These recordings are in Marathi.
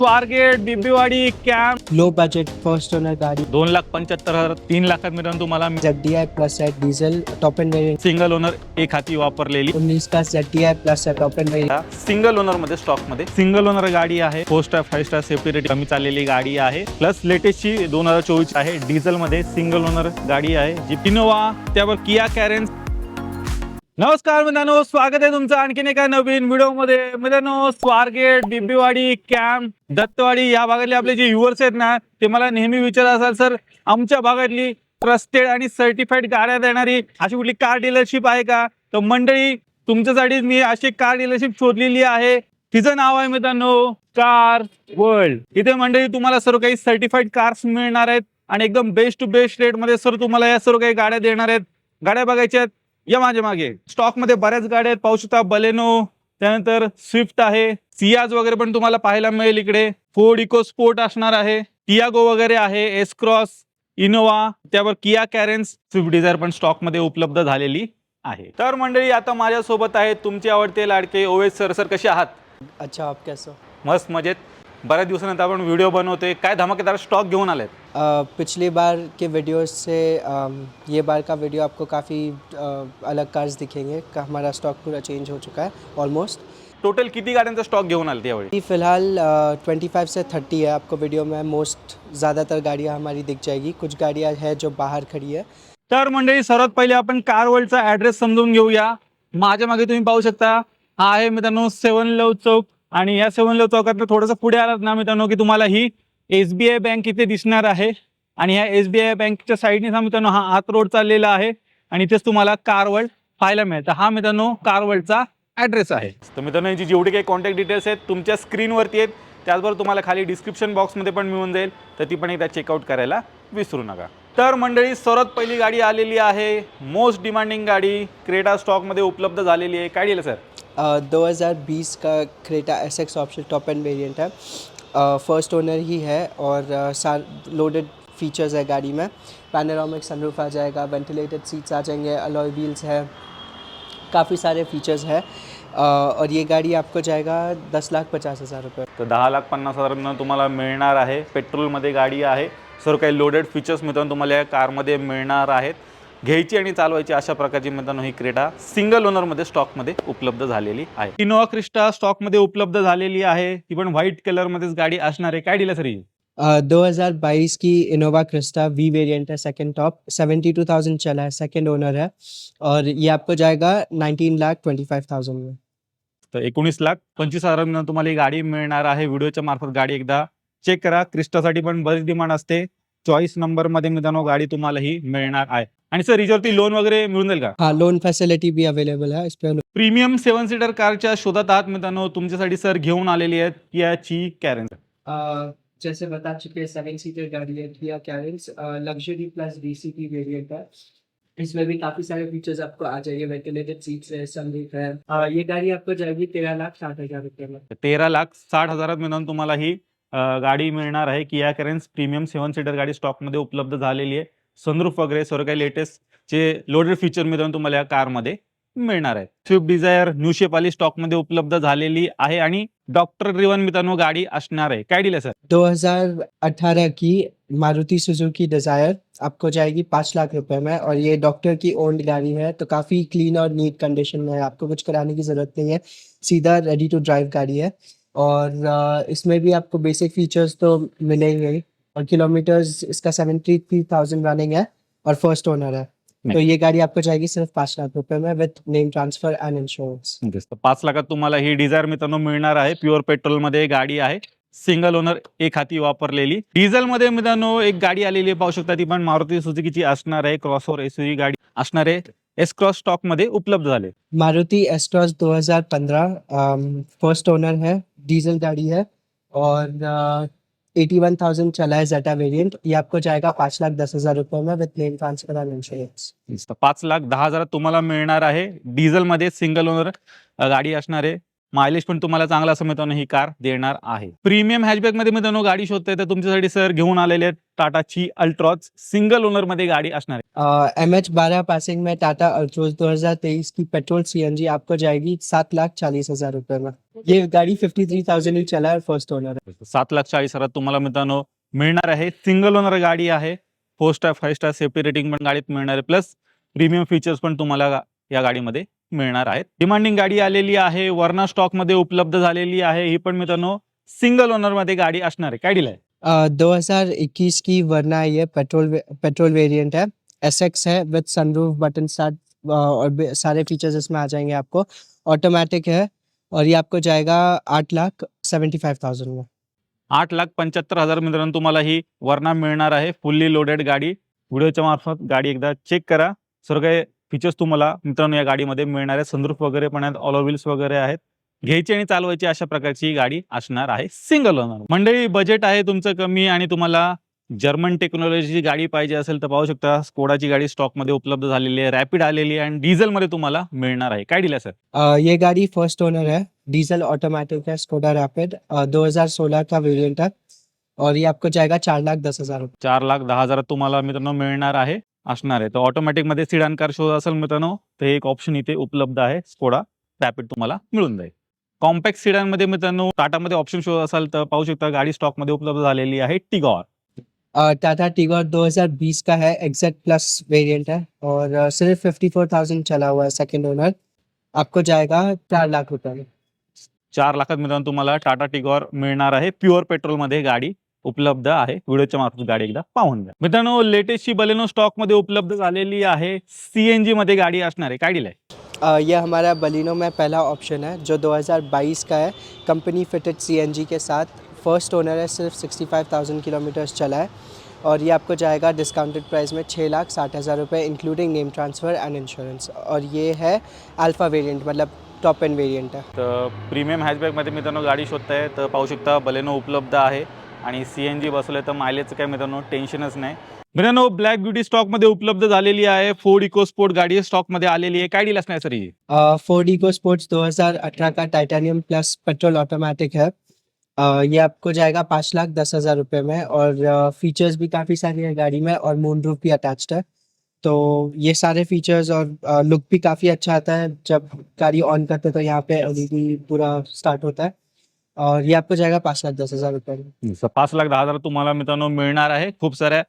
Swargate Bibwewadi camp. Low budget first owner गाड़ी. दोन लाख पंच्याहत्तर हजार तीन लाखात मित्रांनो तुम्हाला जेड डी आई प्लस है diesel top end variant single owner एक हाती वापरलेली. उन्नीस जेड डी आई प्लस है टॉप एंड वेरिएंट सिंगल ओनरमध्ये स्टॉकमध्ये. सिंगल ओनर गाडी आहे four star five star safety rate कमी चाललेली गाडी आहे. प्लस लेटेस्टची दोन हजार चोवीस आहे डिझेल मध्ये सिंगल ओनर गाडी आहे जी इनोवा त्यावर किया कॅरेन्स नमस्कार मित्रांनो स्वागत आहे तुमचं आणखीन एका नवीन व्हिडिओमध्ये मित्रांनो स्वारगेट बिबीवाडी कॅम्प दत्तवाडी या भागातले आपले जे युवर्स आहेत ना ते मला नेहमी विचारत असाल सर आमच्या भागातली ट्रस्टेड आणि सर्टिफाईड गाड्या देणारी अशी कुठली कार डीलरशिप आहे का? तर मंडळी तुमच्यासाठी मी अशी कार डीलरशिप शोधलेली आहे. तिचं नाव आहे मित्रांनो कार वर्ल्ड. इथे मंडळी तुम्हाला सर्व काही सर्टिफाईड कार्स मिळणार आहेत आणि एकदम बेस्ट टू बेस्ट रेटमध्ये सर तुम्हाला या सर्व काही गाड्या देणार आहेत. गाड्या बघायच्या आहेत. या माझ्या मागे. स्टॉकमध्ये बऱ्याच गाड्या आहेत. पाहू शकता बलेनो त्यानंतर स्विफ्ट आहे. सियाज वगैरे पण तुम्हाला पाहायला मिळेल इकडे. फोर्ड इको स्पोर्ट असणार आहे. टियागो वगैरे आहे. एस क्रॉस इनोवा त्यावर किया कॅरेन्स स्विफ्ट डिझायर पण स्टॉकमध्ये उपलब्ध झालेली आहे. तर मंडळी आता माझ्यासोबत आहेत तुमचे आवडते लाडके ओवेस सर. सर कसे आहात? अच्छा आप कैसे हो? मस्त मजेत. बऱ्याच दिवसानंतर आपण व्हिडिओ बनवतोय. काय धमाकेदार स्टॉक घेऊन आलेत. पिछली बार के वीडियोस से ये बार का वीडियो आपको काफ़ी अलग कार्स दिखेंगे। का हमारा स्टॉक पूरा चेंज हो चुका है ऑलमोस्ट टोटल किती गाड्यांचा स्टॉक घेऊन आले यावेळी? फिलहाल ट्वेंटी फाइव से थर्टी है आपको वीडियो में। मोस्ट ज़्यादातर गाड़ियाँ हमारी दिख जाएगी। कुछ गाड़ियाँ हैं जो बाहर खड़ी है। तर मंडळी सर्वात पहिले आपण कार वर्ल्डचा ऍड्रेस समजून घेऊया। माझ्या मागे तुम्ही पाहू शकता हा आहे मित्रांनो सेवन लव चौक. आणि या सेवन लव चौकात थोडंसं पुढे आलात ना मित्रांनो की तुम्हाला ही एस बी आय बँक इथे दिसणार आहे. आणि ह्या एस बी आय बँकच्या साईडने हा मित्रांनो हा आत रोड चाललेला आहे. आणि इथेच तुम्हाला कार वर्ल्ड पाहायला मिळतं. हा मित्रांनो कार वर्ल्डचा ऍड्रेस आहे. तर मित्रांनो यांची जेवढी काही कॉन्टॅक्ट डिटेल्स आहेत तुमच्या स्क्रीनवरती आहेत. त्याचबरोबर तुम्हाला खाली डिस्क्रिप्शन बॉक्समध्ये पण मिळून जाईल. तर ती पण एकदा चेकआउट करायला विसरू नका. तर मंडळी सर्वात पहिली गाडी आलेली आहे. मोस्ट डिमांडिंग गाडी क्रेटा स्टॉकमध्ये उपलब्ध झालेली आहे. काय दिलं सर दो हज़ार बीस का Creta S X option top end variant है फ़र्स्ट ओनर ही है और सार लोडेड फीचर्स है गाड़ी में। पैनोरामिक सनरूफ आ जाएगा वेंटिलेटेड सीट्स आ जाएँगे अलॉय व्हील्स है, काफ़ी सारे फीचर्स है। और ये गाड़ी आपको जाएगा दस लाख पचास हज़ार रुपये। तर दहा लाख पन्ना पन्नास हजारांना तुम्हाला मिळणार आहे, पेट्रोलमध्ये गाडी आहे सर्व काही लोडेड फीचर्स मित्रांनो तुम्हाला या कारमध्ये मिळणार आहेत. घ्यायची आणि चालवायची अशा प्रकारची मित्रांनो ही क्रेटा सिंगल ओनरमध्ये स्टॉकमध्ये उपलब्ध झालेली आहे. इनोवा क्रिस्टा स्टॉकमध्ये उपलब्ध झालेली आहे. ती पण व्हाईट कलरमध्येच गाडी असणार आहे. काय दिलं सर दो हज़ार बाईस की इनोवा क्रिस्टा वी वेरिएंट है second top seventy two thousand चला है सेकंड ओनर है और ये आपको जाएगा nineteen lakh twenty five thousand में. तर एकोणीस लाख पंचवीस हजारांना तुम्हाला ही गाडी मिळणार आहे. व्हिडिओच्या मार्फत गाडी एकदा चेक करा. क्रिस्टासाठी पण बरीच डिमांड असते. चॉईस नंबरमध्ये मित्रांनो गाडी तुम्हाला ही मिळणार आहे. आणि सर याच्यावरती लोन वगैरे मिळून जाईल का? हाँ लोन फैसिलिटी भी अवेलेबल है इस पर प्रीमियम सेवन सीटर कारच्या शोधात आहात मित्रांनो तुमच्यासाठी सर घेऊन आलेली आहेत कियाची कॅरेन अ, जैसे बता चुके सेवन सीटर गाड़ी है Kia Carens luxury plus DCP variant है इसमें भी काफी सारे फीचर्स आपको आ जाएंगे वेंटिलेटेड सीट्स है सनरूफ है। अ, ये गाड़ी आपको जाएगी तेरह लाख साठ हजार रुपये में। तेरा लाख साठ हजारात मित्रांनो तुम्हाला ही गाडी मिळणार आहे. Kia Carens premium seven seater गाडी स्टॉकमध्ये उपलब्ध झालेली आहे. सनरूफ वगैरे सर्व काही लेटेस्ट जे लोडेड फीचर मित्रांनो तुम्हाला या कारमध्ये मिळणार आहे. स्विफ्ट डिझायर न्यू शेप आली स्टॉकमध्ये उपलब्ध झालेली आहे आणि डॉक्टर ड्रिवन मित्रांनो गाडी असणार आहे. काय दिलं सर 2018 की मारुति सुजुकी डिजायर आपको जाएगी पाँच लाख रुपए में और ये डॉक्टर की ओन्ड गाड़ी है तो काफ़ी क्लीन और नीट कंडीशन में है। आपको कुछ कराने की ज़रूरत नहीं है। सीधा रेडी टू ड्राइव गाड़ी है। और अ, इसमें भी आपको बेसिक फीचर्स तो मिलेंगे ही। और किलोमीटर्स इसका सेवेंटी थ्री थाउज़ेंड रनिंग है और फ़र्स्ट ओनर है। तो ये गाड़ी आपको जाएगी सिर्फ़ पाँच लाख रुपए में with name transfer and insurance तर पाच लाखात तुम्हाला ही डिझायर मित्रांनो मिळणार आहे. प्युअर पेट्रोल मध्ये गाडी आहे. सिंगल ओनर एक हाती वापरलेली. डिझेल मध्ये मित्रांनो एक गाडी आलेली आहे पाहू शकता ती पण. मारुती सुझुकीची असणार आहे क्रॉसओव्हर एसयूव्ही गाडी असणार आहे. एस क्रॉस स्टॉक मध्ये उपलब्ध झाले. Maruti S Cross 2015 first owner है। डीजल गाड़ी है और एटी वन थाउजेंड चला है जेटा वेरिएंट ये आपको जाएगा पाच लाख दस हजार रुपये में with name transfer and insurance तर पाच लाख दहा हजारात तुम्हाला मिळणार आहे। डिझेल मध्ये सिंगल ओनर गाडी असणार आहे। मायलेज पण तुम्हाला चांगला असं मित्रांनो ही कार देणार आहे. प्रीमियम हॅचबॅकमध्ये मित्रांनो गाडी शोधताय तर तुमच्यासाठी सर घेऊन आलेले टाटाची अल्ट्रॉज सिंगल ओनरमध्ये गाडी असणार आहे. एम एच बारह पासिंग में टाटा अल्ट्रोज 2023 की पेट्रोल सीएनजी आपको जाएगी सात लाख चालीस हजार रुपए में। ये गाड़ी फिफ्टी थ्री थाउजेंड ही चला है फर्स्ट ओनर सात लाख चाळीस हजारात तुम्हाला मित्रांनो मिळणार आहे. सिंगल ओनर गाडी आहे. Four star five star safety rating पण गाडीत मिळणार आहे. प्लस प्रीमियम फीचर्स पण तुम्हाला या गाडीमध्ये मिळणार आहेत. डिमांडिंग गाडी आलेली आहे. वर्णा स्टॉकमध्ये उपलब्ध झालेली आहे. ही पण मित्रांनो सिंगल ओनरमध्ये गाडी असणार आहे. काय डील आहे? दो हजार इक्कीस की वरना ये पेट्रोल पेट्रोल वेरिएंट है। एस एक्स है विद सनरूफ बटन स्टार्ट और सारे फीचर्स इसमें आ जाएंगे आपको। ऑटोमेटिक है और ये आपको जाएगा आठ लाख सेवेंटी फाइव थाउजेंड में। आठ लाख पंच्याहत्तर हजार मित्रांनो तुम्हाला ही वर्णा मिळणार आहे फुल्ली लोडेड गाडी. व्हिडिओच्या मार्फत गाडी एकदा चेक करा. सर्व काही फीचर्स तुम्हाला मित्रांनो या गाडीमध्ये मिळणार आहे. संद्रूफ वगैरे पण आहेत ऑल व्हील्स वगैरे आहेत. घ्यायची आणि चालवायची अशा प्रकारची ही गाडी असणार आहे सिंगल ओनर मंडळी बजेट आहे तुमचं कमी आणि तुम्हाला जर्मन टेक्नॉलॉजीची गाडी पाहिजे असेल तर पाहू शकता स्कोडाची गाडी स्टॉकमध्ये उपलब्ध झालेली आहे रॅपिड आलेली आहे आणि डिझेलमध्ये तुम्हाला मिळणार आहे. काय दिलं सर? ये गाड़ी फर्स्ट ओनर है डीजल ऑटोमेटिक है स्कोडा रैपिड. दो हजार सोलह का वेरिएंट है और ये आपको जाएगा चार लाख दस हजार रुपये. चार लाख दहा हजारात तुम्हाला मित्रांनो मिळणार आहे असणार आहे. तर ऑटोमॅटिकमध्ये सिडान कार शोध असेल मित्रांनो तर हे एक ऑप्शन इथे उपलब्ध आहे स्कोडा रॅपिड तुम्हाला मिळून जाईल. कॉम्पॅक्ट सिडानमध्ये मित्रांनो टाटामध्ये ऑप्शन शोध असाल तर पाहू शकता गाडी स्टॉकमध्ये उपलब्ध झालेली आहे टिगॉर अ, टाटा टिगोर 2020 का है एग्जैक्ट प्लस वेरिएंट है और अ, सिर्फ़ फिफ्टी फोर थाउज़ेंड चला हुआ है सेकंड ओनर आपको जाएगा चार लाख रुपए में। चार लाखात मित्रांनो तुम्हाला टाटा टिगॉर मिळणार आहे प्युअर पेट्रोल मध्ये गाडी उपलब्ध आहे. व्हिडिओच्या मार्फत गाडी एकदा पाहून घ्या. मित्रांनो लेटेस्टची बलेनो स्टॉक मध्ये उपलब्ध झालेली आहे सीएनजी मध्ये गाडी असणार आहे. काय अ, ये हमारा बलिनो में पहला ऑप्शन है जो 2022 का है। कंपनी फिटेड सीएनजी के साथ। फर्स्ट ओनर है सिर्फ 65,000 किलोमीटर्स चला है। और ये आपको जाएगा डिस्काउंटेड प्राइस में छः लाख साठ हज़ार रुपये including name transfer and insurance और ये है अल्फ़ा वेरिएंट मतलब टॉप एंड वेरिएंट है। तर प्रीमियम हॅचबॅकमध्ये मित्रांनो गाडी शोधताय तर पाहू शकता बलेनो उपलब्ध आहे आणि सी एन जी बसवलं तर मायलेजचं काय मित्रांनो टेन्शनच नाही. मित्रांनो ब्लॅक ब्युटी स्टॉकमध्ये उपलब्ध झालेली आहे फोर्ड इको स्पोर्ट गाडी स्टॉकमध्ये आलेली आहे. काय डील असणार सर ही? फोर्ड इको स्पोर्ट्स 2018 का टाइटेनियम प्लस पेट्रोल ऑटोमेटिक है। अ, ये आपको जाएगा पाँच लाख दस हज़ार रुपये में और फीचर्स भी काफ़ी सारी है गाड़ी में और मून रूफ भी अटैच्ड है। तो ये सारे फीचर्स और लुक भी काफ़ी अच्छा आता है। जब गाड़ी ऑन करते तो यहाँ पे एलईडी पूरा स्टार्ट होता है। और ये आपको जाएगा पाँच लाख दस हज़ार रुपये में। स- पाच लाख दहा हजार तुम्हाला मित्रांनो मिळणार आहे। खूप साऱ्या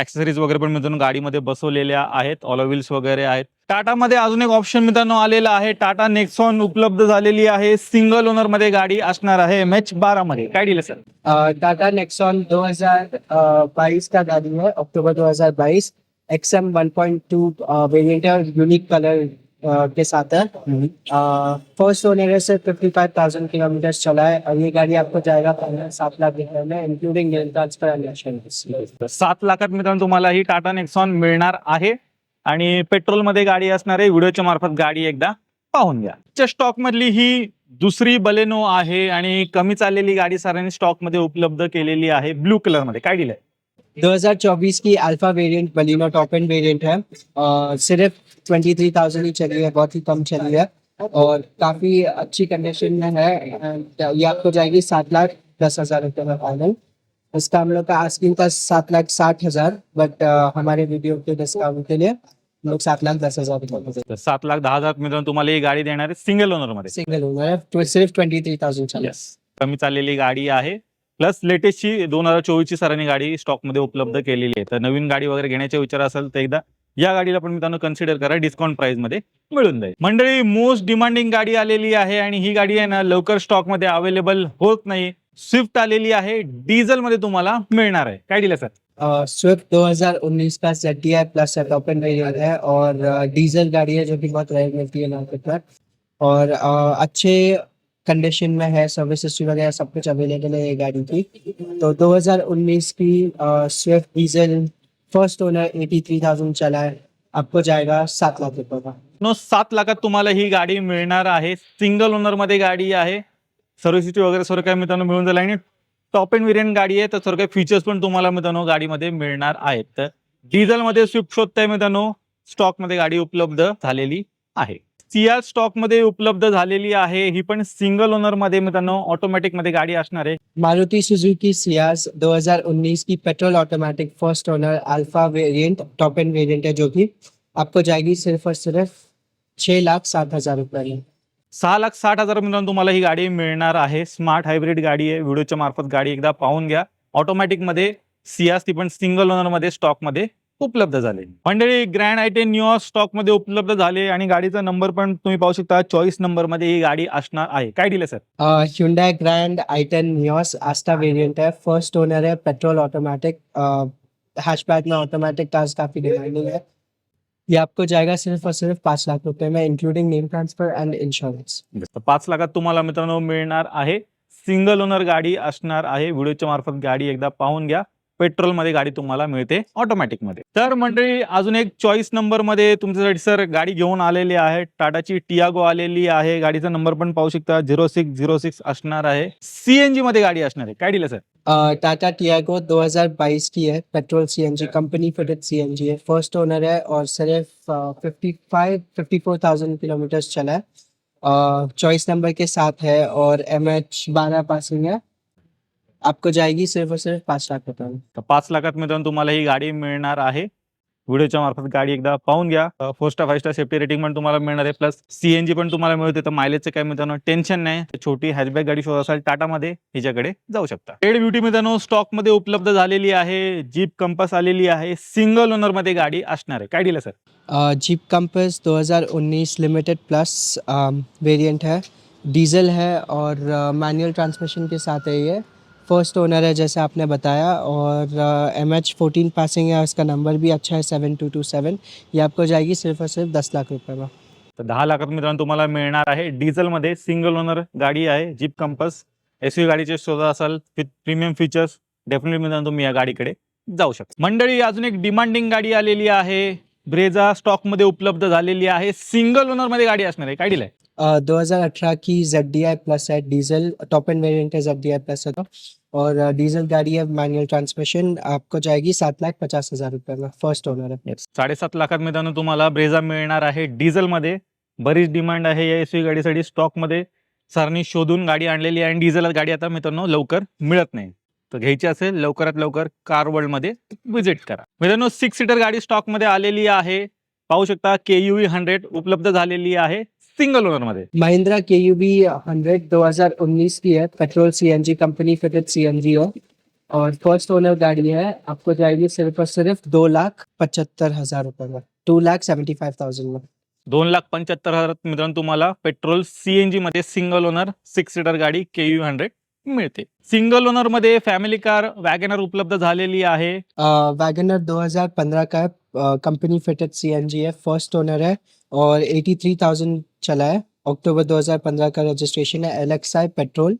ऍक्सेसरीज वगैरे पण मित्रांनो गाडीमध्ये बसवलेल्या आहेत ऑल व्हील्स वगैरे आहेत. टाटामध्ये अजून एक ऑप्शन मित्रांनो आलेला आहे. टाटा नेक्सॉन उपलब्ध झालेली आहे. सिंगल ओनरमध्ये गाडी असणार आहे. एम एच बारा मध्ये. काय डील सर टाटा नेक्सॉन 2022 का गाड़ी है अक्टूबर 2022 एक्सएम 1.2 वेरिएंट है और यूनिक कलर के साथ है फर्स्ट ओनर है सिर्फ फिफ्टी फाइव थाउजेंड किलोमीटर चला है और ये गाड़ी आपको जाएगा सात लाख रुपए में तर सात लाखात मित्रांनो तुम्हाला ही टाटा नेक्सॉन मिळणार आहे. आणि पेट्रोलमध्ये गाडी असणार आहे व्हिडिओच्या मार्फत गाडी एकदा पाहून घ्या. स्टॉक मधली ही दुसरी बलेनो आहे आणि कमी चाललेली गाडी सरांनी स्टॉकमध्ये उपलब्ध केलेली आहे ब्लू कलरमध्ये काय दिलंय? 2024 की alpha variant Baleno top end variant है. ट्वेंटी सिर्फ 23,000 ही चली है बहुत ही कम चली है। और काफी अच्छी कंडीशन में है ये आपको जाएगी सात लाख दस हजार रुपये में फाइनल इसका हम लोग का आस्किंग का सात लाख साठ हजार बट हमारे वीडियो के डिस्काउंट के लिए हम लोग सात लाख दस हजार तर सात लाख दहा हजार मित्रांनो तुम्हाला ही गाडी देणार आहे सिंगल ओनरमध्ये. सिंगल ओनर है सिर्फ ट्वेंटी थ्री थाउजेंड कमी चाललेली गाडी आहे. प्लस लेटेस्टची दोन हजार चोवीसची सरांनी गाडी स्टॉकमध्ये उपलब्ध केलेली आहे. तर नवीन गाडी वगैरे घेण्याचा विचार असेल तर एकदा या गाडीला पण मित्रांनो कन्सिडर करा डिस्काउंट प्राइसमध्ये मिळून जाईल. मंडळी मोस्ट डिमांडिंग गाडी आलेली आहे आणि ही गाडी आहे ना लवकर स्टॉकमध्ये अवेलेबल होत नाही. स्विफ्ट आलेली आहे. डिझेल मध्ये तुम्हाला मिळणार आहे. काय दिलं सर? स्विफ्ट 2019 का आई प्लस है टॉप एंड वेरिएंट है और डीजल गाड़ी है जो कि बहुत रेयर मिलती है मार्केट पर. और अच्छे कंडीशन में है सर्विस हिस्ट्री वगैरह सब कुछ अवेलेबल है ये गाड़ी की. तो 2019 की स्विफ्ट डीजल फ़र्स्ट ओनर 83,000 चला है. आपको जाएगा सात लाख रुपए का. नो सात लाखात तुम्हाला ही गाडी मिळणार आहे. सिंगल ओनर मध्ये गाडी आहे. सर्व्हिस वगैरे सर्व काही मित्रांनो मिळून जाईल. आणि टॉप एंड व्हेरियंट गाडी आहे तर सर्व काही फीचर्स पण तुम्हाला मित्रांनो गाडीमध्ये मिळणार आहेत. तर डिझेलमध्ये स्विफ्ट शोधताय मित्रांनो. स्टॉकमध्ये गाडी उपलब्ध झालेली आहे. सिया स्टॉकमध्ये उपलब्ध झालेली आहे. ही पण सिंगल ओनरमध्ये मित्रांनो ऑटोमॅटिकमध्ये गाडी असणार आहे. मारुती सुजुकी सियाज 2019 की petrol automatic first owner alpha variant top end variant है जो कि आपको जाएगी सिर्फ और सिर्फ छह लाख सात हजार रुपए सहा लाख साठ हजार मित्रांनो तुम्हाला ही गाडी मिळणार आहे. स्मार्ट हायब्रिड गाडी आहे. व्हिडिओच्या मार्फत गाडी एकदा पाहून घ्या. ऑटोमॅटिकमध्ये सियास ती पण सिंगल ओनरमध्ये स्टॉकमध्ये उपलब्ध झाले. मंडळी ग्रँड आयटे न्यू स्टॉक स्टॉकमध्ये उपलब्ध झाले आणि गाडीचा नंबर पण तुम्ही पाहू शकता. चॉईस नंबरमध्ये ही गाडी असणार आहे. काय दिलं sir Hyundai grand i10 Nios Asta variant आहे. फर्स्ट ओनर आहे. पेट्रोल ऑटोमॅटिक हॅशबॅक में टास्क कार्स काफी डिमांडिंग है ये आपको जाएगा सिर्फ और सिर्फ पाच लाख रुपये में including name transfer and insurance तर पाच लाखात तुम्हाला मित्रांनो मिळणार आहे. सिंगल ओनर गाडी असणार आहे. व्हिडिओच्या मार्फत गाडी एकदा पाहून घ्या. पेट्रोलमध्ये गाडी तुम्हाला मिळते ऑटोमॅटिकमध्ये तर मंडळी अजून एक चॉईस नंबरमध्ये तुमच्यासाठी सर गाडी घेऊन आलेली आहे. टाटाची टियागो आलेली आहे. गाडीचा नंबर पण पाहू शकता. झिरो सिक्स झिरो सिक्स असणार आहे. सीएनजी मध्ये गाडी असणार आहे. काय दिलं सर टाटा टियागो 2022 की है petrol CNG company fitted CNG है फर्स्ट ओनर है और सिर्फ fifty five fifty four thousand kilometre चला है चॉइस नंबर के साथ है और एम एच बारह पासिंग है. आपको जाएगी सिर्फ और सिर्फ पाँच लाख रुपए में। तर पाच लाखात मित्रांनो तुम्हाला ही गाडी मिळणार आहे व्हिडिओच्या मार्फत गाडी एकदा पाहून घ्या four star five star safety rating पण तुम्हाला मिळणार आहे प्लस सीएनजी पण तुम्हाला मिळते तर मायलेजचं काय मित्रांनो टेन्शन नाही। तर छोटी हॅचबॅक गाडी शोध असाल टाटामध्ये हिच्याकडे जाऊ शकता। रेड ब्युटी मित्रांनो स्टॉकमध्ये उपलब्ध झालेली आहे जीप कंपस आलेली आहे सिंगल ओनरमध्ये गाडी असणार आहे. काय दिलं sir Jeep Compass 2019 limited plus variant है डीजल है और मैनुअल ट्रांसमिशन के साथ है ये। फर्स्ट ओनर है जैसे आपने बताया और एम एच फोर्टीन पासिंग है उसका नंबर भी अच्छा है सेवन टू टू सेवन ये आपको जाएगी सिर्फ और सिर्फ दस लाख रुपये में। तर दहा लाखात मित्रांनो तुम्हाला मिळणार आहे. डिझेलमध्ये सिंगल ओनर गाडी आहे जीप कंपस एस यू गाडीचे शोधत असाल विथ प्रीमियम फीचर्स डेफिनेटली मित्रांनो तुम्ही या गाडीकडे जाऊ शकता. मंडळी अजून एक डिमांडिंग गाडी आलेली आहे. ब्रेझा स्टॉकमध्ये उपलब्ध झालेली आहे. सिंगल ओनरमध्ये गाडी असणार आहे. काय आहे? दो हज़ार अठारह की जेड डी आई प्लस है डीजल टॉप एंड वेरिएंट है जेड डी आई प्लस है तो। और डीजल गाड़ी है मैनुअल ट्रांसमिशन आपको जाएगी सात लाख पचास हज़ार रुपये में फर्स्ट ओनर है। साडेसात लाखात मित्रांनो तुम्हाला ब्रेझा मिळणार आहे डिझेलमध्ये बरीच डिमांड आहे या एस गाडीसाठी स्टॉकमध्ये सरांनी शोधून गाडी आणलेली आहे आणि डिझेल गाडी आता मित्रांनो लवकर मिळत नाही. तर घ्यायची असेल लवकरात लवकर कार वर्ल्डमध्ये विजिट करा. मित्रांनो सिक्स सीटर गाडी स्टॉकमध्ये आलेली आहे. पाहू शकता के यू हंड्रेड उपलब्ध झालेली आहे. Single ओनरमध्ये Mahindra K U V hundred दो हजार उन्नीस की है petrol C N G company fitted C N G हो। और फर्स्ट ओनर गाड़ी है आपको जाएगी सिर्फ और सिर्फ दो लाख पचहत्तर हजार रुपए में two lakh seventy five thousand में। दोन लाख पंच्याहत्तर हजार मित्रांनो तुम्हाला पेट्रोल सीएनजी मध्ये सिंगल ओनर सिक्स सीटर गाडी के यू हंड्रेड मिळते. सिंगल ओनरमध्ये फॅमिली कार वॅगनर उपलब्ध झालेली आहे. वैगनर 2015 का कंपनी फिटेड सीएनजी है फर्स्ट ओनर है। और 83,000 चला है। अक्टूबर 2015 का रजिस्ट्रेशन है। एलेक्साई पेट्रोल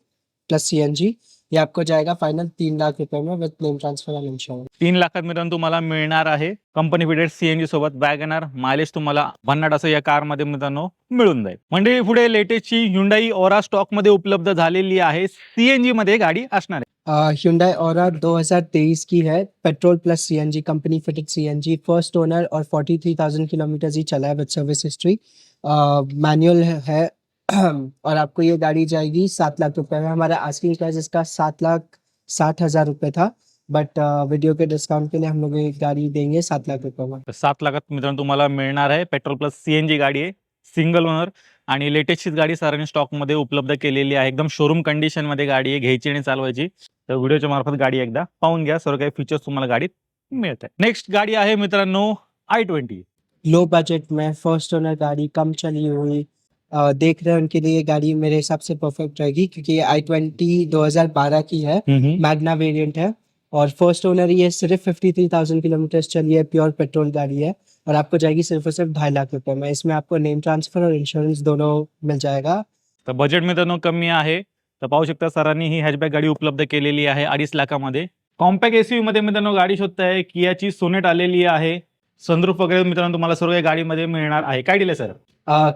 प्लस सीएनजी ये आपको जाएगा फाइनल तीन लाख रुपए में with name transfer and insurance तीन लाखात मित्रांनो तुम्हाला मिळणार आहे। कंपनी फिटेड सीएनजी सोबत वॅगनर मायलेज तुम्हाला भन्नाट असं या कारमध्ये मित्रांनो मिळून जाईल. म्हणजे पुढे लेटेस्टची हुंडाई ओरा स्टॉकमध्ये उपलब्ध झालेली आहे. सीएनजी मध्ये गाडी असणार आहे. Hyundai Aura 2023 की है। Petrol plus CNG company fitted CNG first owner और 43,000 किलोमीटर ही चला है विद सर्विस हिस्ट्री मैनुअल है। और आपको ये गाड़ी जाएगी सात लाख रुपए में। हमारा आस्किंग प्राइस इसका सात लाख साठ हजार रुपए था। बट वीडियो के डिस्काउंट के लिए हम लोग एक गाड़ी देंगे सात लाख रुपये में। सात लाखात मित्रांनो तुम्हाला मिळणार आहे पेट्रोल प्लस सीएनजी गाडी आहे सिंगल ओनर आणि लेटेस्टची गाडी सरांनी स्टॉकमध्ये उपलब्ध केलेली आहे. एकदम शोरूम कंडिशनमध्ये गाडी आहे घ्यायची आणि चालवायची. तर व्हिडिओच्या मार्फत गाडी एकदा पाहून घ्या. सर्व काही फीचर्स तुम्हाला गाडीत मिळत आहे. नेक्स्ट गाडी आहे मित्रांनो आय ट्वेंटी लो बजट में फ़र्स्ट ओनर गाड़ी कम चली हुई अ, देख रहे हैं उनके लिए ये गाड़ी मेरे हिसाब से परफेक्ट रहेगी क्योंकि आई ट्वेंटी दो हज़ार बारह की है मैग्ना वेरिएंट है और फ़र्स्ट ओनर ये सिर्फ़ फिफ्टी थ्री थाउज़ेंड किलोमीटर चली है प्योर पेट्रोल गाड़ी है और आपको जाएगी सिर्फ़ और सिर्फ़ ढाई लाख रुपए में। इसमें आपको नेम ट्रांसफ़र और इंश्योरेंस दोनों मिल जाएगा। तर बजेट मित्रांनो कमी आहे तर पाहू शकता सरांनी ही हॅचबॅक गाडी उपलब्ध केलेली आहे अडीच लाखामध्ये. कॉम्पॅक्ट एसयू मध्ये मित्रांनो गाडी शोधताय कियाची सोनेट आलेली आहे सनरूफ वगैरे मित्रांनो तुम्हाला सर्व या गाडीमध्ये मिळणार आहे. काय दिले sir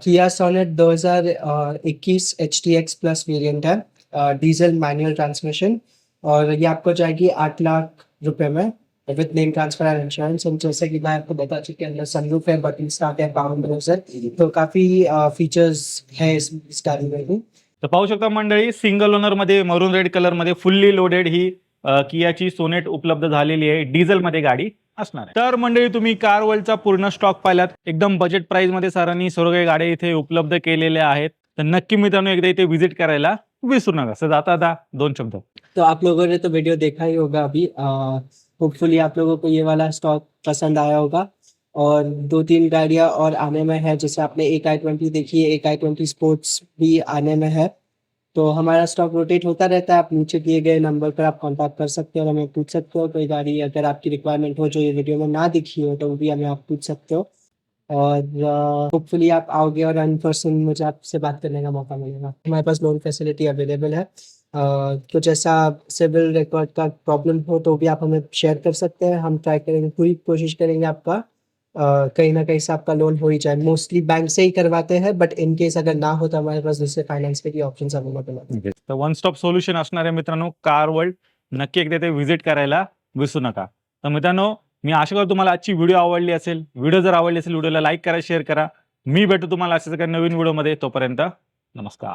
Kia Sonet 2021 H T X plus variant है डीजल मैनुअल ट्रांसमिशन और ये आपको जाएगी आठ लाख रुपए में. With name transfer and insurance and जैसे कि मैं आपको बता चुके अंदर सनरूफ है बटन स्टार्ट है पावर ब्राउजर तो काफी फीचर्स है इस, इस गाड़ी में भी. तर पाहू शकता मंडळी सिंगल ओनरमध्ये मरून रेड कलरमध्ये फुल्ली लोडेड ही अ, कियाची सोनेट उपलब्ध झालेली आहे डिझेल मध्ये गाडी. असणार आहे. तर मंडळी तुम्ही कार वर्ल्डचा पूर्ण स्टॉक पाहिलात. एकदम बजेट प्राइसमध्ये सरांनी सर्व काही गाड्या इथे उपलब्ध केलेल्या आहेत. तर नक्की मित्रांनो एकदा इथे व्हिजिट करायला विसरू नका. सर आता आता दोन शब्द. तो आप लोगों ने तो वीडियो देखा ही होगा अभी. होपफुली आप लोगों को ये वाला स्टॉक पसंद आया होगा. और दो तीन गाड़ियां और आने में है. जैसे आपने एक आई ट्वेंटी देखी है एक आई ट्वेंटी स्पोर्ट्स भी आने में है. तो हमारा स्टॉक रोटेट होता रहता है, आप नीचे दिए गए नंबर पर आप कांटेक्ट कर सकते हो और हमें पूछ सकते हो कोई गाड़ी अगर आपकी रिक्वायरमेंट हो जो ये वीडियो में ना दिखी हो तो भी हमें आप पूछ सकते हो। और होपफुली आप आओगे और इन पर्सन मुझे आपसे बात करने का मौका मिलेगा। हमारे पास लोन फैसिलिटी अवेलेबल है। कुछ ऐसा सिविल रिकॉर्ड का प्रॉब्लम हो तो भी आप हमें शेयर कर सकते हैं। हम ट्राई करेंगे, पूरी कोशिश करेंगे आपका कहीं ना कहीं से आपका लोन हो ही जाए। मोस्टली बैंक से ही करवाते हैं बट इन केस अगर ना हो तो हमारे पास दूसरे फाइनेंस पे भी ऑप्शन अवेलेबल है। तर वन स्टॉप सोल्युशन असणारे मित्रांनो कार वर्ल्ड नक्की एकदा ते व्हिजिट करायला विसरू नका. तर मित्रांनो मी आशा करतो तुम्हाला आजची व्हिडिओ आवडली असेल. व्हिडिओ जर आवडली असेल व्हिडिओला लाईक करा शेअर करा. मी भेटू तुम्हाला अशाच नवीन व्हिडिओमध्ये तोपर्यंत नमस्कार.